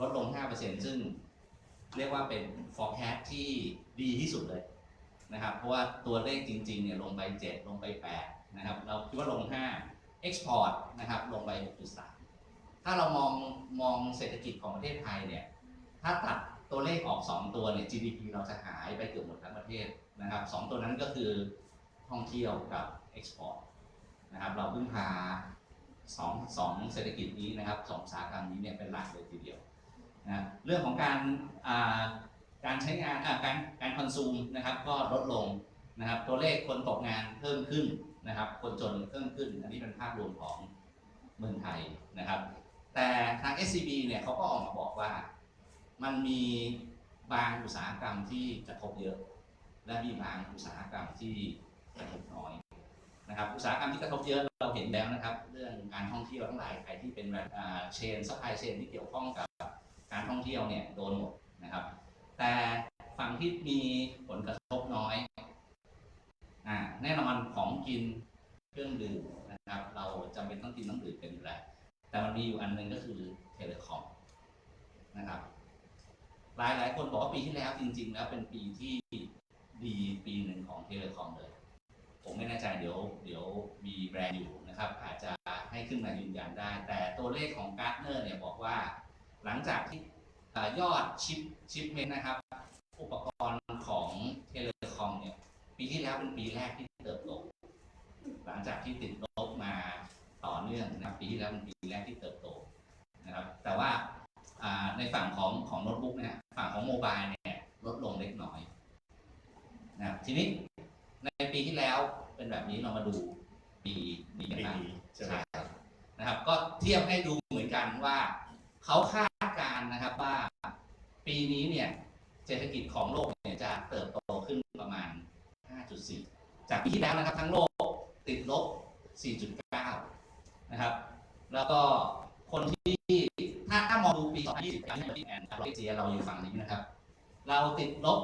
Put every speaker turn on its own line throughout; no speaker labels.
ลดลง 5%ซึ่งเรียกว่าเป็น forecast ที่ดีที่สุดเลยนะครับ เพราะว่าตัวเลขจริงๆเนี่ยลงไป 7 ลงไป 8 นะครับ เราคิดว่าลง 5 export นะครับ ลงไป 6.3 ถ้าเรามองมองเศรษฐกิจของประเทศไทยเนี่ย ถ้าตัดตัวเลขออก 2 ตัวเนี่ย GDP เราจะหายไปเกือบหมดทั้งประเทศนะครับสตัวนั้นก็คือท่องเที่ยวกับ export นะครับ เราพึ่งพาสองสองเศรษฐกิจนี้นะครับสองสาหกรรมนี้เนี่ยเป็นหลักเลยทีเดียว นะเรื่องของการการใช้งานการการคอนซูมนะครับก็ลดลงนะครับตัวเลขคนตกงานเพิ่มขึ้นนะครับคนจนเพิ่มขึ้น อันนี้เป็นภาพรวมของเมืองไทยนะครับ แต่ทาง SCB เนี่ยเขาก็ออกมาบอกว่ามันมีบางอุตสาหกรรมที่กระทบเยอะ และมีบางอุตสาหกรรมที่กระทบน้อยนะครับอุตสาหกรรมที่กระทบเยอะเราเห็นแล้วนะครับ เรื่องการท่องเที่ยวทั้งหลายใครที่เป็นแบบเชนซัพพลายเชนที่เกี่ยวข้องกับ การท่องเที่ยวเนี่ยโดนหมดนะครับ แต่ฝั่งที่มีผลกระทบน้อยอ่าแน่นอนของกินเครื่องดื่มนะครับ เราจำเป็นต้องกินต้องดื่มกันอยู่แล้วแต่มันมีอยู่อันหนึ่งก็คือเทเลคอมนะครับหลายหลายคนบอกว่าปีที่แล้วจริง ๆ แล้วเป็นปีที่ดีปีหนึ่งของเทเลคอมเลย ผมไม่แน่ใจเดี๋ยว เดี๋ยวมีแบรนด์อยู่นะครับ อาจจะให้ขึ้นมายืนยันได้ แต่ตัวเลขของการ์ดเนอร์เนี่ยบอกว่า หลังจากที่เอ่อยอดชิปชิปเมนนะครับ อุปกรณ์ของเทเลคอมเนี่ยปีที่แล้วเป็นปีแรกที่เติบโตหลังจากที่ติดลบมาต่อเนื่องนะครับปีที่แล้วเป็นปีแรกที่เติบโตนะครับ แต่ว่าอ่าในฝั่งของของโน้ตบุ๊กเนี่ยฝั่งของโมบายเนี่ยลดลงเล็กน้อยนะครับทีนี้ในปีที่แล้วเป็นแบบนี้เรามาดูปีนี้กัน
ปี
บ้าง
นี้ใช่ไหม
ใช่นะครับ ก็เทียบให้ดูเหมือนกันว่าเขาคาดการณ์นะครับว่า ปีนี้เนี่ยเศรษฐกิจของโลกเนี่ยจะเติบโตขึ้นประมาณ 5.4 จากปีที่แล้วนะครับทั้งโลกติดลบ 4.9 นะครับ แล้วก็คนที่ถ้าถ้ามองดูปี 2020การที่แอนเราเจียเราอยู่ฝั่งนี้นะครับ เราติดลบ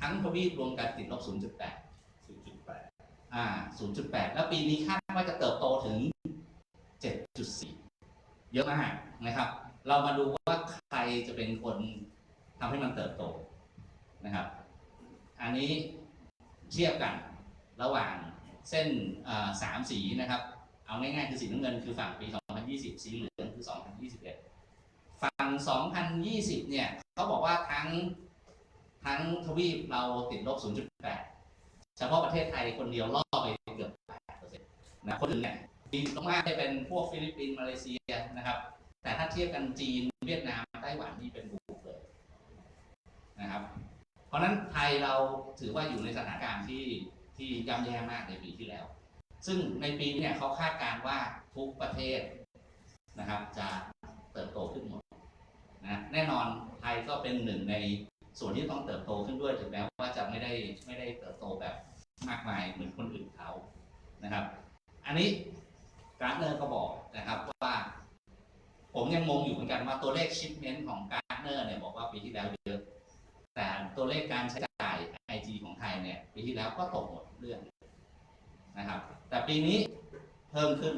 ทั้งทวีปรวมกันติดลบ 0.8
ศูนย์จุดแปด
อ่า 0.8 แล้วปีนี้คาดว่าจะเติบโตถึง 7.4 เยอะมากนะครับ เรามาดูว่าใครจะเป็นคน ทำให้มันเติบโตนะครับ อันนี้เทียบกันระหว่างเส้นสามสีนะครับ เอาง่ายๆคือสีน้ำเงินคือฝั่งปี 2020 สีเหลืองคือ 2021 ฝั่ง 2020 เนี่ยเขาบอกว่าทั้งทั้งทวีปเราติดลบ 0.8 เฉพาะประเทศไทยคนเดียวล่อไปเกือบ8%นะคนอื่นเนี่ยดีลงมากได้เป็นพวกฟิลิปปินส์มาเลเซียนะครับ แต่ถ้าเทียบกันจีนเวียดนามไต้หวันนี่เป็นบว นะครับ เพราะฉะนั้นไทยเราถือว่าอยู่ในสถานการณ์ที่ที่ย่ำแย่มากในปีที่แล้ว ซึ่งในปีนี้เนี่ยเขาคาดการณ์ว่าทุกประเทศนะครับ จะเติบโตขึ้นหมดนะแน่นอนไทยก็เป็นหนึ่งในส่วนที่ต้องเติบโตขึ้นด้วยถึงแม้ว่าจะไม่ได้ไม่ได้เติบโตแบบมากมายเหมือนคนอื่นเขานะครับ อันนี้การ์เนอร์ก็บอกนะครับว่า ผมยังงงอยู่เหมือนกันว่าตัวเลขชิปเมนต์ของการ์เนอร์เนี่ยบอกว่าปีที่แล้วเยอะ แต่ตัวเลขการใช้จ่ายไอทีของไทยเนี่ยปีที่แล้วก็ตกหมดเรื่องนะครับ แต่ปีนี้เพิ่มขึ้น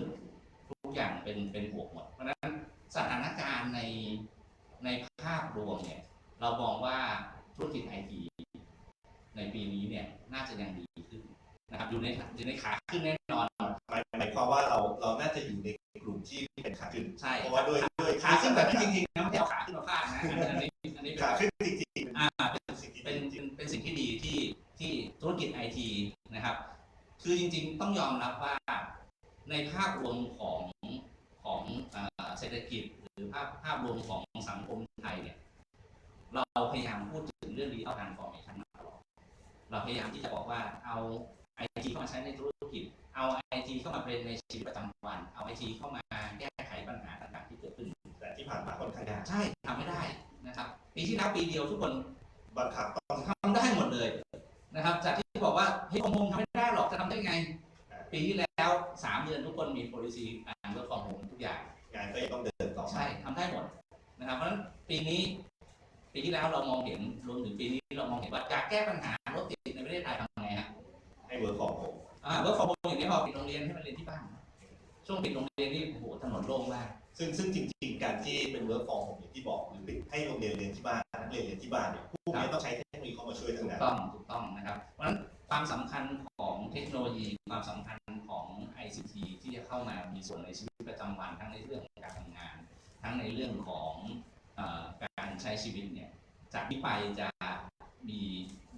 ทุกอย่างเป็นเป็นบวกหมด เพราะฉะนั้นสถานการณ์ในในภาพรวมเนี่ยเรามองว่าธุรกิจไอทีในปีนี้เนี่ยน่าจะยังดีขึ้นนะครับอยู่ในอยู่ในขาขึ้นแน่นอน
หมายหมายความว่าเราเราน่าจะอยู่ในกลุ่มที่เป็นขาขึ้น
ใช่
เพราะว่าด้วยด้วย
ขาขึ้นแบบนี้จริง
จริงๆ
ต้องยอมรับว่าในภาพรวมของของเอ่อเศรษฐกิจหรือภาพภาพรวมของสังคมไทยเนี่ย เราพยายามพูดถึงเรื่องดิจิทัลทรานส์ฟอร์เมชันมาตลอดเราพยายามที่จะบอกว่าเอาไอทีเข้ามาใช้ในธุรกิจ เอาไอทีเข้ามาเป็นในชีวิตประจำวัน เอาไอทีเข้ามาแก้ไขปัญหาต่างๆที่เกิดขึ้น
ๆแต่ที่ผ่านมาค่อนข้างยาก
ใช่ทำไม่ได้นะครับ ปีที่แล้วปีเดียวทุกคน
บังคับต้อง
ทำได้หมดเลยนะครับ จากที่บอกว่าเฮ้ยคอมโฮมทำไม่ ปีที่แล้วสามเดือนทุกคนมี policy การเวิร์กฟอร์มโฮมทุกอย่าง
งานก็ยังต้องเดินต่อ
ใช่ทำได้หมดนะครับ เพราะฉะนั้นปีนี้ปีที่แล้วเรามองเห็นรวมถึงปีนี้เรามองเห็นว่าการแก้ปัญหารถติดในประเทศไทยทำไงฮะ
ให้เวิร์กของผม
อ่าเวิร์กฟอร์มโฮมอย่างนี้พอปิดโรงเรียนให้มันเรียนที่บ้าน ช่วงปิดโรงเรียนนี่โอ้โหถนนโล่งมาก
ซึ่งซึ่งจริง ๆ การที่เป็น work from home อย่างที่บอกหรือให้โรงเรียนเรียนที่บ้านนักเรียนเรียนที่บ้านเนี่ยพวกนี้ต้องใช้เทคโนโลยีเข้ามาช่วยทั้
ถู
ง
ก
นั้น
ต้องถูกต้องนะครับ เพราะฉะนั้นความสำคัญของ เทคโนโลยีความสำคัญของ ICT ที่จะเข้ามามีส่วนในชีวิตประจำวันทั้งในเรื่องของการทำงาน ทั้งในเรื่องของอการใช้ชีวิตเนี่ยจากนี้ไปจะมี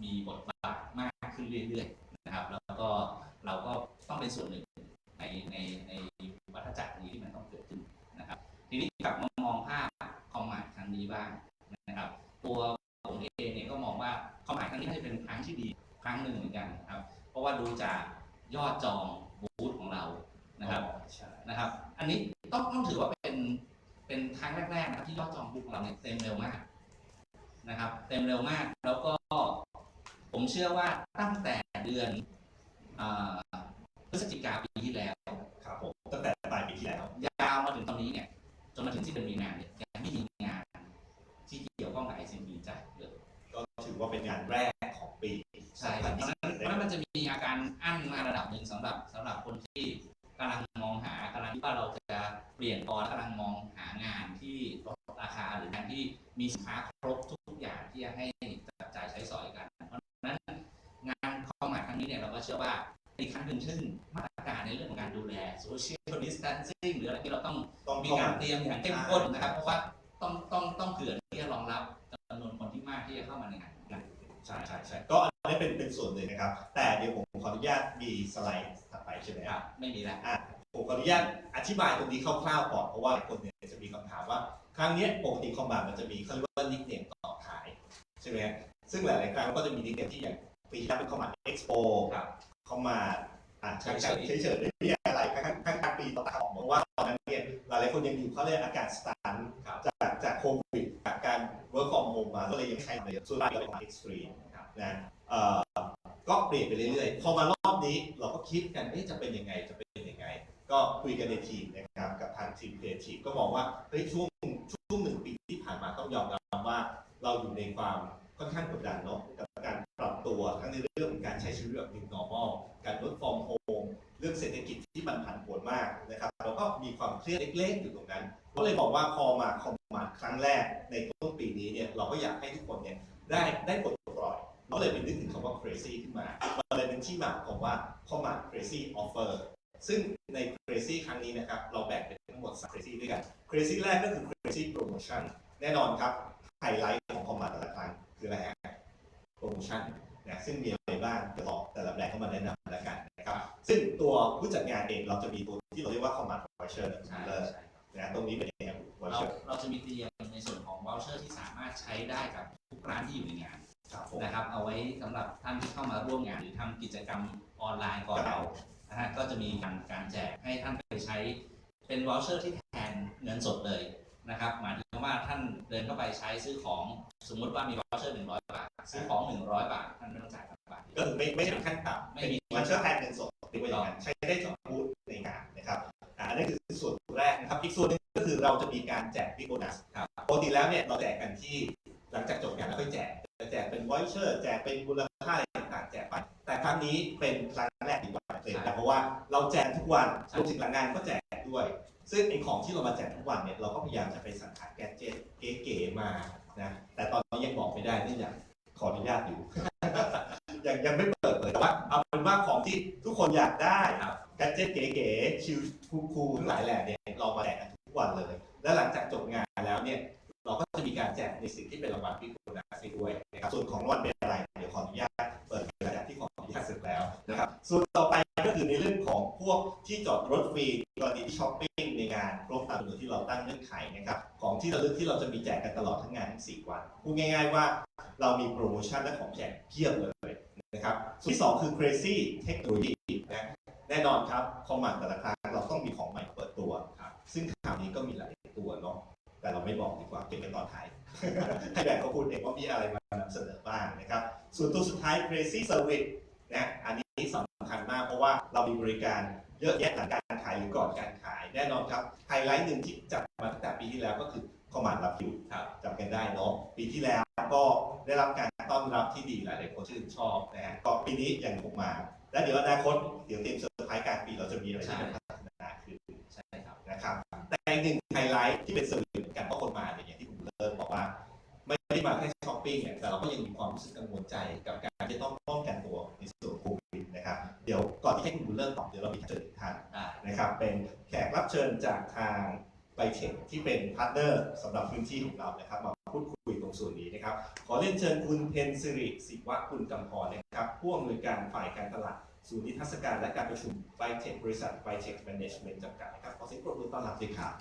มีบทบาทมากขึ้นเรื่อยๆนะครับ แล้วก็เราก็ต้องเป็นส่วนหนึ่งในในในวัฏจักรนี้ที่มันต้องเกิดขึ้นนะครับ ทีนี้กลับมามองภาพคอมมานด์ครั้งนี้บ้างนะครับ ตัวผมเองเนี่ยก็มองว่าคอมมานด์ครั้งนี้น่าจะเป็นครั้งที่ดีครั้งหนึ่งเหมือนกันนะครับ เพราะว่าดูจากยอดจองบูธของเรานะครับ
ใช่
นะครับ อันนี้ต้องต้องถือว่าเป็นเป็นครั้งแรกๆนะครับที่ยอดจองบูธของเราเนี่ยเต็มเร็วมากนะครับ เต็มเร็วมากแล้วก็ผมเชื่อว่าตั้งแต่เดือนอ่าพฤศจิกาปีที่แล้ว
ครับผมตั้งแต่ปลายปีที่แล้ว
ยาวมาถึงตอนนี้เนี่ยจนมาถึงที่เป็นมีนาเนี่ย ที่มีสินค้าครบทุกๆอย่างที่จะให้จับจ่ายใช้สอยกัน เพราะฉะนั้นงานเข้ามาครั้งนี้เนี่ยเราก็เชื่อว่าอีกครั้งหนึ่งซึ่งมาตรการในเรื่องของการดูแล social distancing หรืออะไรที่เราต้อง
ต้อง
มี
เข้า
การ
มา
เตรียมอย่างเข้มข้นนะครับ เพราะว่าต้องต้องต้องเผื่อที่จะรองรับจำนวนคนที่มากที่จะเข้ามาในงานนะ
ใช่ใช่ใช่ก็อันนี้เป็นเป็นส่วนหนึ่งนะครับ แต่เดี๋ยวผมขออนุญาตมีสไลด์ถัดไปใช่ไหม
ค
ค
รั
รั
บบไม่มีแล้ว
อะผมขออนุญาตอธิบายตรงนี้คร่าวๆก่อนเพราะว่าคนเนี่ยจะมีคำถามว่า ครั้งเนี้ยปกติคอมบานมันจะมีเขาเรียกว่านิกเนมต่อท้ายใช่ไหมซึ่งหลาย ๆ ครั้งก็จะมีนิกเนมที่อย่างปีที่แล้วเป็นคอมบานเอ็กซ์โป
ครับ
คอมบานอะ
เฉ
เฉ
ย
ย
ๆ
ๆเฉยๆไม่มีอะไรข้างข้างข้างปีต่อท้ายบอกว่าตอนนั้นเนี่ยหลายๆคนยังอยู่เขาเรียกอาการสตัน
ครับ
จากจากโควิดจากการ work from home มาก็เลยยังไม่ใช้เลยส่วนใหญ่ก็เป็น extreme
ครับ
นะเอ่อก็เปลี่ยนไปเรื่อย ๆ พอมารอบนี้เราก็คิดกันเอ๊ะจะเป็นยังไงจะเป็นยังไง ก็คุยกันในทีมนะครับกับทางทีมครีเอทีฟก็มองว่าเฮ้ยช่วงช่วงหนึ่งปีที่ผ่านมาต้องยอมรับว่าเราอยู่ในความค่อนข้างกดดันเนาะกับการปรับตัวทั้งในเรื่องของการใช้ชีวิตแบบ new normal การ work from home เรื่องเศรษฐกิจที่มันผันผวนมากนะครับเราก็มีความเครียดเล็กๆอยู่ตรงนั้นก็เลยบอกว่าพอมาคอมมาครั้งแรกในต้นปีนี้เนี่ยเราก็อยากให้ทุกคนเนี่ยได้ได้ปลดปล่อยก็เลยเป็นนึกถึงคำว่า crazy ขึ้นมามันเลยเป็นที่มาของว่า Command Crazy Offer ซึ่งใน Crazy ครั้งนี้นะครับ เราแบ่งเป็นทั้งหมด3 Crazy ด้วยกัน Crazy แรกก็คือ Crazy Promotion แน่นอนครับไฮไลท์ของ Command แต่ละครั้งคืออะไรฮะ Promotion นะซึ่งมีอะไรบ้างเดี๋ยวบอกแต่ละแบรนด์เข้ามาแนะนำแล้วกันนะครับ ซึ่งตัวผู้จัดงานเองเราจะมีตัวที่เราเรียกว่า Command Voucher
ใช่
เลย
ใช่
นะตรงนี้เป็นยังไงครับ
เรา
Voucher
เราจะมีเตรียมในส่วนของ voucher ที่สามารถใช้ได้กับทุกร้านที่อยู่ในงาน
ครับผม
นะครับ เอาไว้สำหรับท่านที่เข้ามาร่วมงานหรือทำกิจกรรมออนไลน์ก่อนเรา นะฮะก็จะมีการการแจกให้ท่านไปใช้เป็น voucher ที่แทนเงินสดเลยนะครับหมายถึงว่าท่านเดินเข้าไปใช้ซื้อของสมมุติว่ามี voucher 100บาทซื้อของ100บาทท่านไม่ต้องจ่ายบาท
ก็คือไม่ไม่ใช่ขั้นต่ำ
ไม่มี
มันเชื่อแทนเงินสดหรือว่าอย่างนั้นใช้ได้สองบูธในงานนะครับอ่าอันนี้คือส่วนแรกนะครับอีกส่วนหนึงก็คือเราจะมีการแจกบิ๊กโบนัส
ครับ
ปกติแล้วเนี่ยเราแจกกันที่หลังจากจบงานแล้วค่อยแจกจะแจกเป็นวอยเชอร์แจกเป็นมูลค่าอะไรต่างๆ แจกไป แต่ครั้งนี้เป็นครั้งแรกดีกว่าเลยแต่เพราะว่าเราแจกทุกวันรวมถึงหลังงานก็แจกด้วย ซึ่งไอ้ของที่เรามาแจกทุกวันเนี่ยเราก็พยายามจะไปสรรหาแกดเจิตเก๋ๆมานะแต่ตอนนี้ยังบอกไม่ได้เนื่องจากขออนุญาตอยู่ยังยังไม่เปิดเลยแต่ว่าเอาเป็นว่าของที่ทุกคนอยากได้
ครับ
แกดเจิตเก๋ๆชิลคูลๆทั้งหลายแหล่เนี่ยเรามาแจกกันทุกวันเลย และหลังจากจบงานแล้วเนี่ยเราก็จะมีการแจกในสิ่งที่เป็นรางวัลพิโกนัสด้วยนะครับส่วนของรางวัลเป็นอะไร เดี๋ยวขออนุญาต เปิดกระดาษที่ขออนุญาตเสร็จแล้วนะครับส่วนต่อไปก็คือในเรื่องของพวกที่จอดรถฟรีกรณีที่ช้อปปิ้งในงานครบตามจำนวนที่เราตั้งเงื่อนไขนะครับของที่ระลึกที่เราจะมีแจกกันตลอดทั้งงานทั้ง4วันพูดง่าย ๆว่าเรามีโปรโมชั่นและของแจกเพียบเลยนะครับส่วนที่สองคือ crazy เทคโนโลยีนะแน่นอนครับคอมมานด์แต่ละครั้งเราต้องมีของใหม่เปิดตัวครับซึ่งคราวนี้ก็มีหลายตัวเนาะแต่เราไม่บอกดีกว่าเก็บไว้ตอนท้ายให้แบรนด์เขาพูดเองว่ามีอะไรมานำเสนอบ้างนะครับ ส่วนตัวสุดท้าย crazy service นะอันนี้สำคัญมากเพราะว่าเรามีบริการเยอะแยะหลังการขายหรือก่อนการขายแน่นอนครับไฮไลท์หนึ่งที่จัดมาตั้งแต่ปีที่แล้วก็คือคอมมานด์รับอยู่
ครับ
จำกันได้เนาะปีที่แล้วก็ได้รับการต้อนรับที่ดีหลายๆคนชื่นชอบนะฮะก็ปีนี้ยังคงมา และเดี๋ยวอนาคตเดี๋ยวเตรียมเซอร์ไพรส์กลารปีเราจะมีอะไรที่มันพัฒนาขึ้น
ใช่ครับ
นะครับแต่อีกหนึ่งไฮไลท์ที่เป็นเซอร์วิสเหมือนกันเพราะคนมาเนี่ยอย่างที่คุณเลิศบอกว่า ไม่ได้มาแค่ ปปิ้งเนี่ยแต่เราก็ยังมีความรู้สึกกังวลใจกับการที่ต้องป้องกันตัวในส่วนของโควิดนะครับ เดี๋ยวก่อนที่ให้คุณบุญเลิศตอบเดี๋ยวเรามีเชิญอีกท่าน
ได้
นะครับ เป็นแขกรับเชิญจากทางไบเทคที่เป็นพาร์ทเนอร์สำหรับพื้นที่ของเรานะครับ มาพูดคุยตรงส่วนนี้นะครับ ขอเรียนเชิญคุณเพนสิริศิวะคุณกำพรนะครับผู้อำนวยการฝ่ายการตลาดศูนย์นิทรรศการและการประชุมไบเทคบริษัทไบเทคแมネจเมนต์จำกัดนะครับขอเสียงปรบมือต้อนรับด้วยครับ